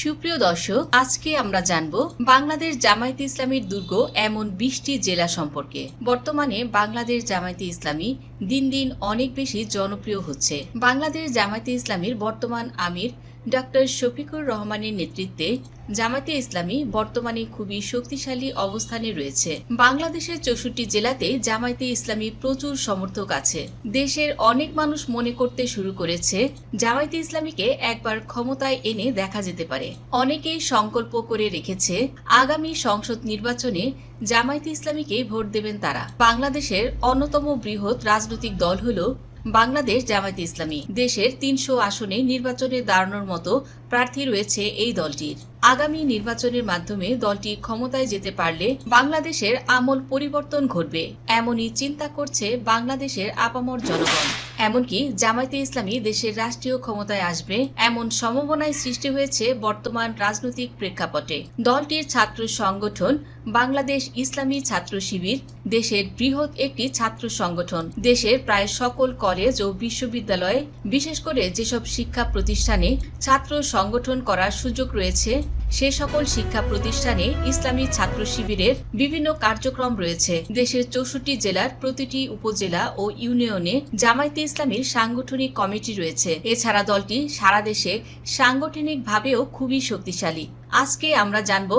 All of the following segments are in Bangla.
সুপ্রিয় দর্শক, আজকে আমরা জানব বাংলাদেশ জামায়াতে ইসলামীর দুর্গ এমন বিশটি জেলা সম্পর্কে। বর্তমানে বাংলাদেশ জামায়াতে ইসলামী দিন দিন অনেক বেশি জনপ্রিয় হচ্ছে। বাংলাদেশ জামায়াতে ইসলামীর বর্তমান আমির ডক্টর শফিকুর রহমানের নেতৃত্বে জামায়াতে ইসলামী বর্তমানে খুবই শক্তিশালী অবস্থানে রয়েছে। বাংলাদেশের চৌষট্টি জেলাতে জামায়াতে ইসলামী প্রচুর সমর্থক আছে। দেশের অনেক মানুষ মনে করতে শুরু করেছে, জামায়াতে ইসলামীকে একবার ক্ষমতায় এনে দেখা যেতে পারে। অনেকেই সংকল্প করে রেখেছে, আগামী সংসদ নির্বাচনে জামায়াতে ইসলামীকে ভোট দেবেন তারা। বাংলাদেশের অন্যতম বৃহৎ রাজনৈতিক দল হলো বাংলাদেশ জামায়াতে ইসলামী। দেশের তিনশো আসনে নির্বাচনে দাঁড়ানোর মতো প্রার্থী রয়েছে এই দলটির। আগামী নির্বাচনের মাধ্যমে দলটি ক্ষমতায় যেতে পারলে বাংলাদেশের আমল পরিবর্তন ঘটবে, এমনই চিন্তা করছে বাংলাদেশের আপামর জনগণ। এমনকি জামায়াতে ইসলামী দেশের রাষ্ট্রীয় ক্ষমতায় আসবে এমন সম্ভাবনায় সৃষ্টি হয়েছে বর্তমান রাজনৈতিক প্রেক্ষাপটে। দলটির ছাত্র সংগঠন বাংলাদেশ ইসলামী ছাত্র শিবির দেশের বৃহৎ একটি ছাত্র সংগঠন। দেশের প্রায় সকল কলেজ ও বিশ্ববিদ্যালয়ে বিশেষ করে যেসব শিক্ষা প্রতিষ্ঠানে ছাত্র সংগঠন করার সুযোগ রয়েছে, সে সকল শিক্ষা প্রতিষ্ঠানে ইসলামী ছাত্র শিবিরের বিভিন্ন কার্যক্রম রয়েছে। দেশের চৌষট্টি জেলার প্রতিটি উপজেলা ও ইউনিয়নে জামায়াতে ইসলামীর সাংগঠনিক কমিটি রয়েছে। এছাড়া দলটি সারা দেশে সাংগঠনিকভাবেও খুবই শক্তিশালী। আজকে আমরা জানব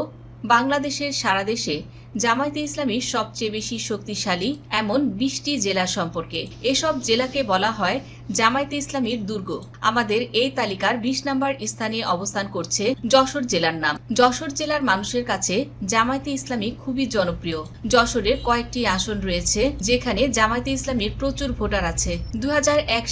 বাংলাদেশের সারা দেশে জামায়াতে ইসলামী সবচেয়ে বেশি শক্তিশালী এমন বিশটি জেলা সম্পর্কে। এসব জেলাকে বলা হয় জামায়াতে ইসলামীর দুর্গ। আমাদের এই তালিকার বিশ নম্বর স্থানে অবস্থান করছে যশোর জেলার নাম। যশোর জেলার মানুষের কাছে জামায়াতে ইসলামী খুবই জনপ্রিয়। যশোরের কয়েকটি আসন রয়েছে, যেখানে জামায়াতে ইসলামীর প্রচুর ভোটার আছে। দু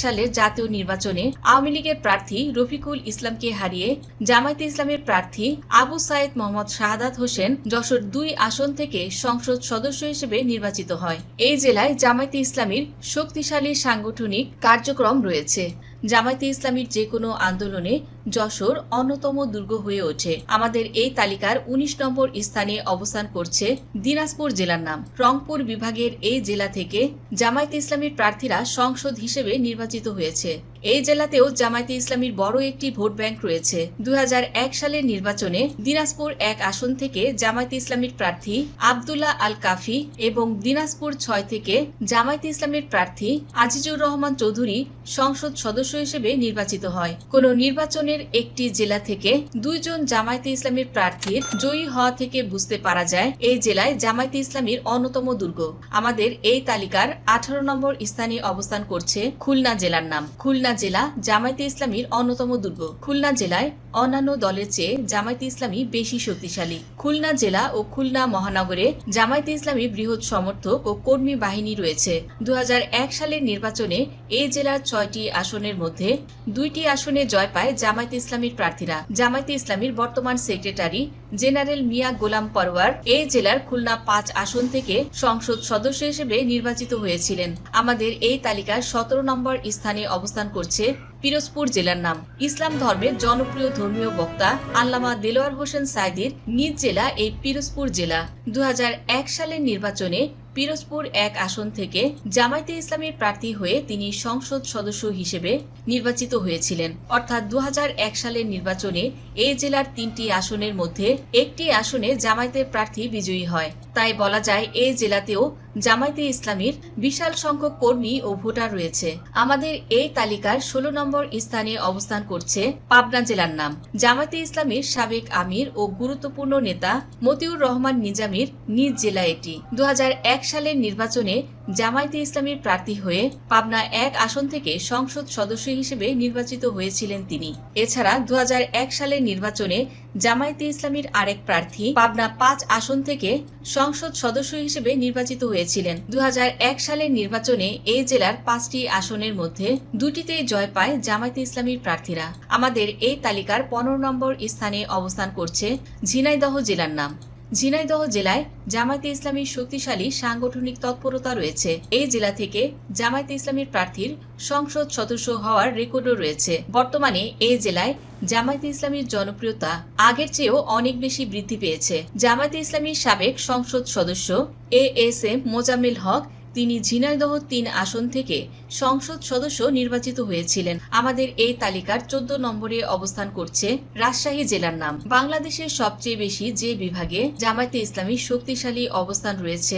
সালের জাতীয় নির্বাচনে আওয়ামী লীগের প্রার্থী রফিকুল ইসলামকে হারিয়ে জামায়াতে ইসলামের প্রার্থী আবু সাইদ মোহাম্মদ শাহাদাত হোসেন যশোর দুই আসন থেকে সংসদ সদস্য হিসেবে নির্বাচিত হয়। এই জেলায় জামায়াতে ইসলামীর শক্তিশালী সাংগঠনিক কার্যক্রম রয়েছে। জামায়াতে ইসলামীর যে কোনো আন্দোলনে যশোর অন্যতম দুর্গ হয়ে ওঠে। আমাদের এই তালিকার ১৯ নম্বর স্থানে অবস্থান করছে দিনাজপুর জেলার নাম। রংপুর বিভাগের এই জেলা থেকে জামায়াতে ইসলামীর প্রার্থীরা সংসদ হিসেবে নির্বাচিত হয়েছে। এই জেলাতেও জামায়াতে ইসলামীর বড় একটি ভোট ব্যাংক রয়েছে। দুই হাজার এক সালের নির্বাচনে দিনাজপুর এক আসন থেকে জামায়াতে ইসলামীর প্রার্থী আবদুল্লাহ আল কাফি এবং দিনাজপুর ছয় থেকে জামায়াতে ইসলামের প্রার্থী আজিজুর রহমান চৌধুরী সংসদ সদস্য হিসেবে নির্বাচিত হয়। কোন নির্বাচনের একটি জেলা থেকে দুইজন জামায়াতে ইসলামের প্রার্থীর জয়ী হওয়া থেকে বুঝতে পারা যায়, এই জেলায় জামায়াতে ইসলামীর অন্যতম দুর্গ। আমাদের এই তালিকার আঠারো নম্বর স্থানে অবস্থান করছে খুলনা জেলার নাম। খুলনা জেলা জামায়াতে ইসলামীর অন্যতম দুর্গ। খুলনা জেলায় অন্যান্য দলের চেয়ে জামায়াতে ইসলামী বেশি শক্তিশালী। খুলনা জেলা ও খুলনা মহানগরে জামায়াতে ইসলামী বৃহৎ সমর্থক ও কর্মী বাহিনী রয়েছে। দুই হাজার এক সালের নির্বাচনে এই জেলার ছয়টি আসনের মধ্যে দুইটি আসনে জয় পায় জামায়াতে ইসলামীর প্রার্থীরা। জামায়াতে ইসলামীর বর্তমান সেক্রেটারি জেনারেল মিয়া গোলাম পরওয়ার এই জেলার খুলনা পাঁচ আসন থেকে সংসদ সদস্য হিসেবে নির্বাচিত হয়েছিলেন। আমাদের এই তালিকার সতেরো নম্বর স্থানে অবস্থান করছে পিরোজপুর জেলার নাম। ইসলাম ধর্মের জনপ্রিয় ধর্মীয় বক্তা আল্লামা দেলোয়ার হোসেন সাইদির নিজ জেলা এই পিরোজপুর জেলা। দুই হাজার এক সালের নির্বাচনে পিরোজপুর এক আসন থেকে জামায়াতে ইসলামের প্রার্থী হয়ে তিনি সংসদ সদস্য হিসেবে নির্বাচিত হয়েছিলেন। অর্থাৎ দু হাজার এক সালের নির্বাচনে এই জেলার তিনটি আসনের মধ্যে একটি আসনে জামায়াতের প্রার্থী বিজয়ী হয়। তাই বলা যায় এই জেলাতেও জামায়াতে ইসলামীর বিশাল সংখ্যক কর্মী ও ভোটার রয়েছে। আমাদের এই তালিকার ষোলো নম্বর স্থানে অবস্থান করছে পাবনা জেলার নাম। জামায়াতে ইসলামীর সাবেক আমির ও গুরুত্বপূর্ণ নেতা মতিউর রহমান নিজামীর নিজ জেলা এটি। দু হাজার এক সালের নির্বাচনে জামায়াতে ইসলামীর প্রার্থী হয়ে পাবনা এক আসন থেকে সংসদ সদস্য হিসেবে নির্বাচিত হয়েছিলেন তিনি। এছাড়া দু হাজার এক সালের নির্বাচনে জামায়াতে ইসলামীর আরেক প্রার্থী পাবনা পাঁচ আসন থেকে সংসদ সদস্য হিসেবে নির্বাচিত হয়েছিলেন। দু হাজার এক সালের নির্বাচনে এই জেলার পাঁচটি আসনের মধ্যে দুটিতেই জয় পায় জামায়াতে ইসলামীর প্রার্থীরা। আমাদের এই তালিকার পনেরো নম্বর স্থানে অবস্থান করছে ঝিনাইদহ জেলার নাম। ঝিনাইদহ জেলায় জামায়াতে ইসলামীর শক্তিশালী সাংগঠনিক তৎপরতা রয়েছে। এই জেলা থেকে জামায়াতে ইসলামীর প্রার্থীর সংসদ সদস্য হওয়ার রেকর্ডও রয়েছে। বর্তমানে এই জেলায় জামায়াতে ইসলামীর জনপ্রিয়তা আগের চেয়েও অনেক বেশি বৃদ্ধি পেয়েছে। জামায়াতে ইসলামীর সাবেক সংসদ সদস্য A S M Mozammel Haque তিনি ঝিনাইদহ তিন আসন থেকে সংসদ সদস্য নির্বাচিত হয়েছিলেন। আমাদের এই তালিকার চোদ্দ নম্বরে অবস্থান করছে রাজশাহী জেলার নাম। বাংলাদেশের সবচেয়ে বেশি যে বিভাগে জামায়াতে ইসলামী শক্তিশালী অবস্থান রয়েছে,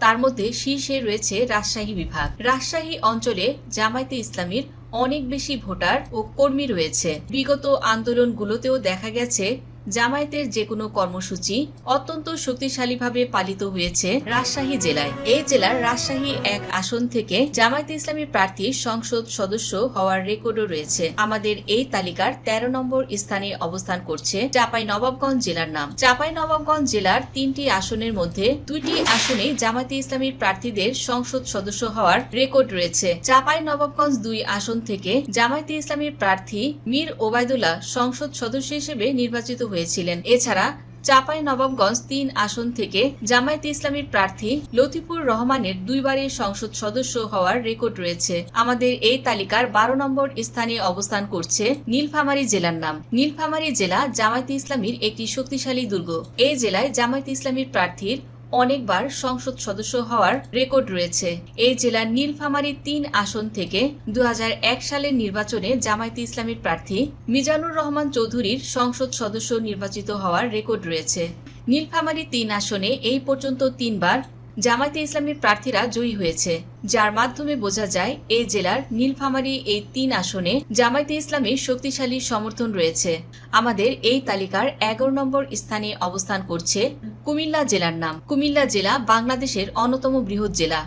তার মধ্যে শীর্ষে রয়েছে রাজশাহী বিভাগ। রাজশাহী অঞ্চলে জামায়াতে ইসলামীর অনেক বেশি ভোটার ও কর্মী রয়েছে। বিগত আন্দোলনগুলোতেও দেখা গেছে জামায়াতের যে কোনো কর্মসূচি অত্যন্ত শক্তিশালীভাবে পালিত হয়েছে রাজশাহী জেলায়। এই জেলার রাজশাহী এক আসন থেকে জামায়াতে ইসলামী প্রার্থী সংসদ সদস্য হওয়ার রেকর্ডও রয়েছে। আমাদের এই তালিকার ১৩ নম্বর স্থানে অবস্থান করছে চাপাই নবাবগঞ্জ জেলার নাম। চাপাই নবাবগঞ্জ জেলার তিনটি আসনের মধ্যে দুইটি আসনে জামায়াতে ইসলামীর প্রার্থীদের সংসদ সদস্য হওয়ার রেকর্ড রয়েছে। চাপাই নবাবগঞ্জ দুই আসন থেকে জামায়াতে ইসলামীর প্রার্থী মীর ওবায়দুল্লাহ সংসদ সদস্য হিসেবে নির্বাচিত হয়েছিলেন। এছাড়া চাপাই নবাবগঞ্জ তিন আসন থেকে জামায়াতে ইসলামীর প্রার্থী লতিফুর রহমানের দুইবারের সংসদ সদস্য হওয়ার রেকর্ড রয়েছে। আমাদের এই তালিকার বারো নম্বর স্থানে অবস্থান করছে নীলফামারী জেলার নাম। নীলফামারী জেলা জামায়াতে ইসলামীর একটি শক্তিশালী দুর্গ। এই জেলায় জামায়াতে ইসলামীর প্রার্থীর অনেকবার সংসদ সদস্য হওয়ার রেকর্ড রয়েছে। এই জেলার নীলফামারী তিন আসন থেকে দু হাজার এক সালের নির্বাচনে জামায়াতে ইসলামীর প্রার্থী মিজানুর রহমান চৌধুরীর সংসদ সদস্য নির্বাচিত হওয়ার রেকর্ড রয়েছে। নীলফামারী তিন আসনে এই পর্যন্ত তিনবার জামায়াতে ইসলামীর প্রার্থীরা জয়ী হয়েছে। যার মাধ্যমে বোঝা যায়, এই জেলার নীলফামারী এই তিন আসনে জামায়াতে ইসলামীর শক্তিশালী সমর্থন রয়েছে। আমাদের এই তালিকার এগারো নম্বর স্থানে অবস্থান করছে কুমিল্লা জেলার নাম। কুমিল্লা জেলা বাংলাদেশের অন্যতম বৃহৎ জেলা।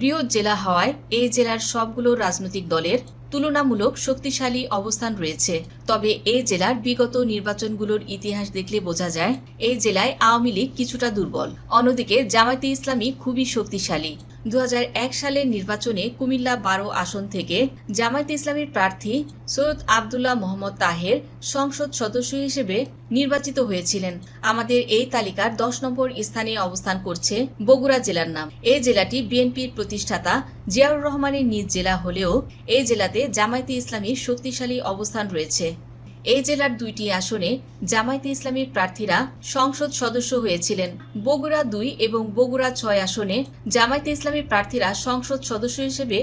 বৃহৎ জেলা হওয়ায় এই জেলার সবগুলো রাজনৈতিক দলের তুলনামূলক শক্তিশালী অবস্থান রয়েছে। তবে এই জেলার বিগত নির্বাচনগুলোর ইতিহাস দেখলে বোঝা যায় এই জেলায় আওয়ামী লীগ কিছুটা দুর্বল। অন্যদিকে জামায়াতে ইসলামী খুবই শক্তিশালী। দুহাজার এক সালের নির্বাচনে কুমিল্লা বারো আসন থেকে জামায়াতে ইসলামীর প্রার্থী সৈয়দ আবদুল্লাহ মোহাম্মদ তাহের সংসদ সদস্য হিসেবে নির্বাচিত হয়েছিলেন। আমাদের এই তালিকার দশ নম্বর স্থানে অবস্থান করছে বগুড়া জেলার নাম। এই জেলাটি বিএনপির প্রতিষ্ঠাতা জিয়াউর রহমানের নিজ জেলা হলেও এই জেলাতে জামায়াতে ইসলামীর শক্তিশালী অবস্থান রয়েছে। এই জেলার দুইটি আসনে জামায়াতে ইসলামীর প্রার্থীরা সংসদ সদস্য হয়েছিলেন। বগুড়া দুই এবং বগুড়া ছয় আসনে জামায়াতে ইসলামীর প্রার্থীরা সংসদ সদস্য হিসেবে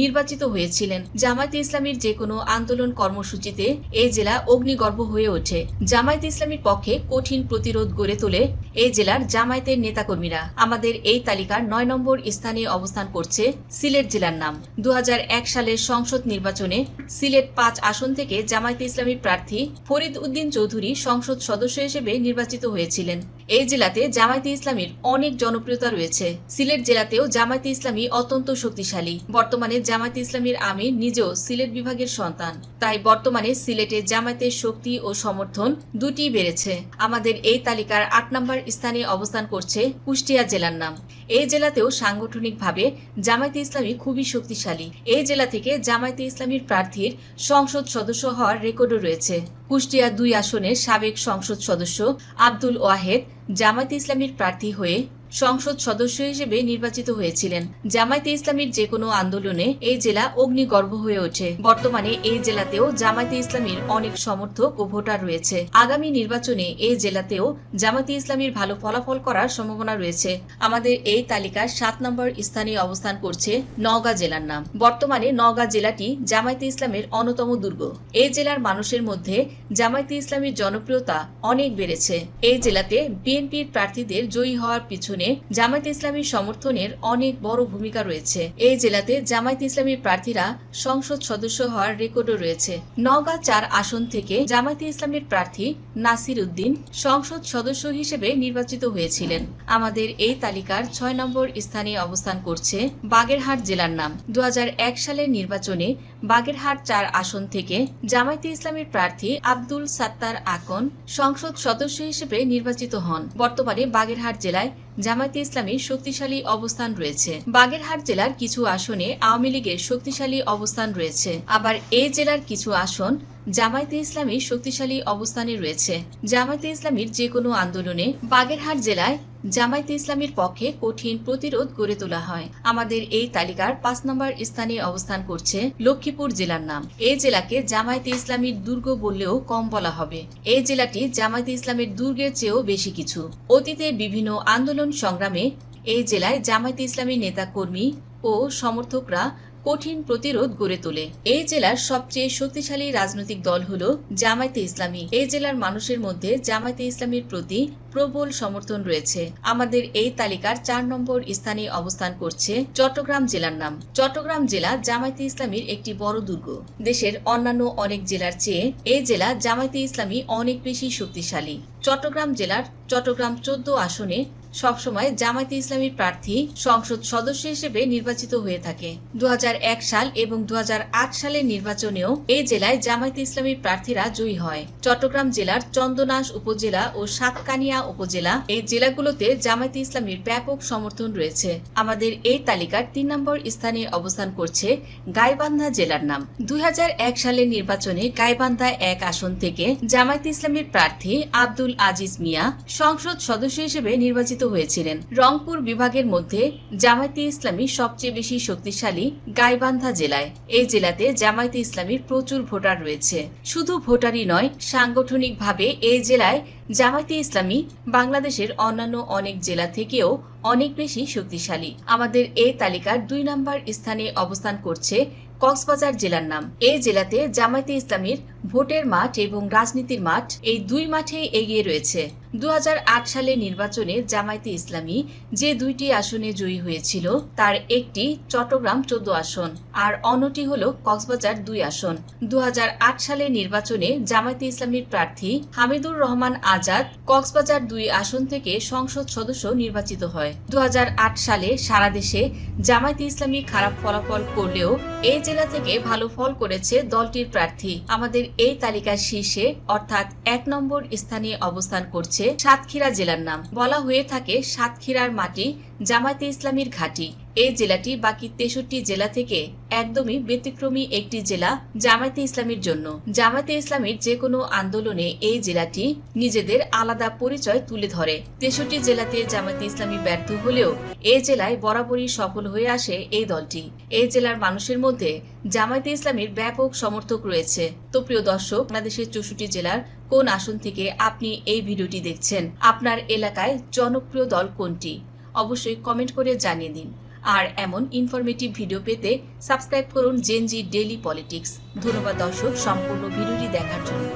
নির্বাচিত হয়েছিলেন। জামায়াতে ইসলামীর যে কোনো আন্দোলন কর্মসূচিতে এই জেলা অগ্নিগর্ভ হয়ে ওঠে। জামায়াতে ইসলামীর পক্ষে কঠিন প্রতিরোধ গড়ে তোলে এই জেলার জামায়াতের নেতাকর্মীরা। আমাদের এই তালিকার নয় নম্বর স্থানে অবস্থান করছে সিলেট জেলার নাম। দুহাজার এক সালের সংসদ নির্বাচনে সিলেট পাঁচ আসন থেকে জামায়াতে ইসলামী প্রার্থী ফরিদ উদ্দিন চৌধুরী সংসদ সদস্য হিসেবে নির্বাচিত হয়েছিলেন। এই জেলাতে জামায়াতে ইসলামীর অনেক জনপ্রিয়তা রয়েছে। সিলেট জেলাতেও জামায়াতে ইসলামী অত্যন্ত শক্তিশালী। বর্তমানে জামায়াতে ইসলামীর আমির নিজেও সিলেট বিভাগের সন্তান। তাই বর্তমানে সিলেটে জামায়াতের শক্তি ও সমর্থন দুটি বেড়েছে। আমাদের এই তালিকার আট নম্বর স্থানে অবস্থান করছে কুষ্টিয়া জেলার নাম। এই জেলাতেও সাংগঠনিকভাবে জামায়াতে ইসলামী খুবই শক্তিশালী। এই জেলা থেকে জামায়াতে ইসলামীর প্রার্থীর সংসদ সদস্য হওয়ার রেকর্ডও রয়েছে। কুষ্টিয়া দুই আসনের সাবেক সংসদ সদস্য আব্দুল ওয়াহেদ জামায়াতে ইসলামীর প্রার্থী হয়ে সংসদ সদস্য হিসেবে নির্বাচিত হয়েছিলেন। জামায়াতে ইসলামীর যে কোনো আন্দোলনে এই জেলা অগ্নিগর্ভ হয়ে ওঠে। বর্তমানে এই জেলাতেও জামায়াতে ইসলামীর অনেক সমর্থক ও ভোটার রয়েছে। আগামী নির্বাচনে এই জেলাতেও জামায়াতে ইসলামীর ভালো ফলাফল করার সম্ভাবনা রয়েছে। আমাদের এই তালিকার সাত নম্বর স্থানে অবস্থান করছে নওগাঁ জেলার নাম। বর্তমানে নওগাঁ জেলাটি জামায়াতে ইসলামের অন্যতম দুর্গ। এই জেলার মানুষের মধ্যে জামায়াতে ইসলামীর জনপ্রিয়তা অনেক বেড়েছে। এই জেলাতে বিএনপির প্রার্থীদের জয়ী হওয়ার পিছনে জামায়াতে ইসলামীর সমর্থনের অনেক বড় ভূমিকা রয়েছে। এই জেলাতে জামায়াতে ইসলামীর প্রার্থীরা সংসদ সদস্য হওয়ার রেকর্ডও রয়েছে। নওগাঁ চার আসন থেকে জামায়াতে ইসলামীর প্রার্থী নাসির উদ্দিন সংসদ সদস্য হিসেবে নির্বাচিত হয়েছিলেন। আমাদের এই তালিকার ছয় নম্বর স্থানে অবস্থান করছে বাগেরহাট জেলার নাম। দু হাজার এক সালের নির্বাচনে বাগেরহাট চার আসন থেকে জামায়াতে ইসলামের প্রার্থী আব্দুল সাত্তার আকন সংসদ সদস্য হিসেবে নির্বাচিত হন। বর্তমানে বাগেরহাট জেলায় জামায়াতে ইসলামের শক্তিশালী অবস্থান রয়েছে। বাগেরহাট জেলার কিছু আসনে আওয়ামী লীগের শক্তিশালী অবস্থান রয়েছে। আবার এই জেলার কিছু আসন জামায়াতে ইসলামীর শক্তিশালী অবস্থানে রয়েছে। জামায়াতে ইসলামীর যে কোনো আন্দোলনে বাগেরহাট জেলায় জামায়াতে ইসলামীর পক্ষে কঠিন প্রতিরোধ গড়ে তোলা হয়। আমাদের এই তালিকার পাঁচ নম্বর স্থানে অবস্থান করছে লক্ষ্মীপুর জেলার নাম। এই জেলাকে জামায়াতে ইসলামীর দুর্গ বললেও কম বলা হবে। এই জেলাটি জামায়াতে ইসলামের দুর্গের চেয়েও বেশি কিছু। অতীতে বিভিন্ন আন্দোলন সংগ্রামে এই জেলায় জামায়াতে ইসলামী নেতাকর্মী ও সমর্থকরা কঠিন প্রতিরোধ গড়ে তোলে। এই জেলার সবচেয়ে শক্তিশালী রাজনৈতিক দল হল জামায়াতে ইসলামী। এই জেলার মানুষের মধ্যে জামায়াতে ইসলামীর প্রতি প্রবল সমর্থন রয়েছে। আমাদের এই তালিকার চার নম্বর স্থানে অবস্থান করছে চট্টগ্রাম জেলার নাম। চট্টগ্রাম জেলা জামায়াতে ইসলামীর একটি বড় দুর্গ। দেশের অন্যান্য অনেক জেলার চেয়ে এই জেলা জামায়াতে ইসলামী অনেক বেশি শক্তিশালী। চট্টগ্রাম জেলার চট্টগ্রাম চোদ্দ আসনে সবসময় জামায়াতে ইসলামীর প্রার্থী সংসদ সদস্য হিসেবে নির্বাচিত হয়ে থাকে। দু হাজার এক সাল এবং দু হাজার আট সালের নির্বাচনেও এই জেলায় জামায়াতে ইসলামীর প্রার্থীরা জয়ী হয়। চট্টগ্রাম জেলার চন্দনাশ উপজেলা ও সাতকানিয়া উপজেলা এই জেলাগুলোতে জামায়াতে ইসলামীর ব্যাপক সমর্থন রয়েছে। আমাদের এই তালিকার তিন নম্বর স্থানে অবস্থান করছে গাইবান্ধা জেলার নাম। দুই হাজার এক সালের নির্বাচনে গাইবান্ধা এক আসন থেকে জামায়াতে ইসলামীর প্রার্থী আব্দুল আজিজ মিয়া সংসদ সদস্য হিসেবে নির্বাচিত হয়েছিলেন। রংপুর বিভাগের মধ্যে জামায়াতে ইসলামী সবচেয়ে বেশি শক্তিশালী গাইবান্ধা জেলায়। এই জেলাতে জামায়াতে ইসলামীর প্রচুর ভোটার রয়েছে। শুধু ভোটারই নয়, সাংগঠনিকভাবে এই জেলায় জামায়াতে ইসলামী বাংলাদেশের অন্যান্য অনেক জেলা থেকেও অনেক বেশি শক্তিশালী। আমাদের এই তালিকার দুই নম্বর স্থানে অবস্থান করছে কক্সবাজার জেলার নাম। এই জেলাতে জামায়াতে ইসলামীর ভোটের মাঠ এবং রাজনীতির মাঠ এই দুই মাঠে এগিয়ে রয়েছে। দু সালে নির্বাচনে জামায়াতে ইসলামী যে দুইটি আসনে জয়ী হয়েছিল, তার একটি চট্টগ্রাম চোদ্দ আসন আর অন্যটি হল কক্সবাজার দুই আসন। দু সালে নির্বাচনে জামায়াতে ইসলামীর প্রার্থী হামিদুর রহমান আজাদ কক্সবাজার দুই আসন থেকে সংসদ সদস্য নির্বাচিত হয়। দু হাজার আট সালে সারা দেশে জামায়াতে ইসলামী খারাপ ফলাফল করলেও এই জেলা থেকে ভালো ফল করেছে দলটির প্রার্থী। আমাদের এই তালিকার শীর্ষে, অর্থাৎ এক নম্বর স্থানে অবস্থান করছে সাতক্ষীরা জেলার নাম। বলা হয়ে থাকে সাতক্ষীরার মাটি জামায়াতে ইসলামীর ঘাঁটি। এই জেলাটি বাকি তেষট্টি জেলা থেকে একদমই ব্যতিক্রমী একটি জেলা জামায়াতে ইসলামীর জন্য। জামায়াতে ইসলামীর যে কোনো আন্দোলনে এই জেলাটি নিজেদের আলাদা পরিচয় তুলে ধরে। তেষট্টি জেলাতে জামায়াতে ইসলামী ব্যর্থ হলেও এই জেলায় বরাবরই সফল হয়ে আসে এই দলটি। এই জেলার মানুষের মধ্যে জামায়াতে ইসলামীর ব্যাপক সমর্থক রয়েছে। তো প্রিয় দর্শক, বাংলাদেশের চৌষট্টি জেলার কোন আসন থেকে আপনি এই ভিডিওটি দেখছেন? আপনার এলাকায় জনপ্রিয় দল কোনটি? অবশ্যই কমেন্ট করে জানিয়ে দিন। আর এমন ইনফরমেটিভ ভিডিও পেতে সাবস্ক্রাইব করুন জেনজি ডেলি পলিটিক্স ধন্যবাদ দর্শক, সম্পূর্ণ ভিডিওটি দেখার জন্য।